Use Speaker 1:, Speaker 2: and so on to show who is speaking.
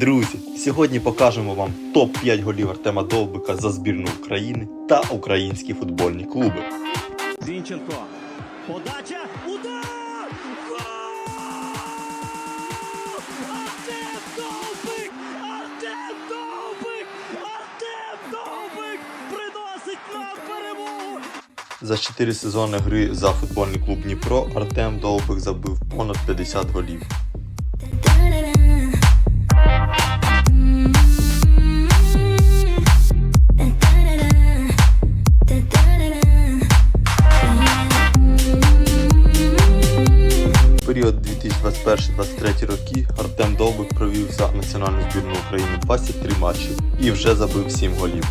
Speaker 1: Друзі, сьогодні покажемо вам топ-5 голів Артема Довбика за збірну України та українські футбольні клуби.
Speaker 2: Зінченко. Подача. Удар! Артем Довбик! Артем Довбик! Артем Довбик приносить нам перемогу!
Speaker 1: За 4 сезони гри за футбольний клуб Дніпро Артем Довбик забив понад 50 голів. Період 2021-2023 роки Артем Довбик провів за національну збірну України 23 матчі і вже забив 7 голів.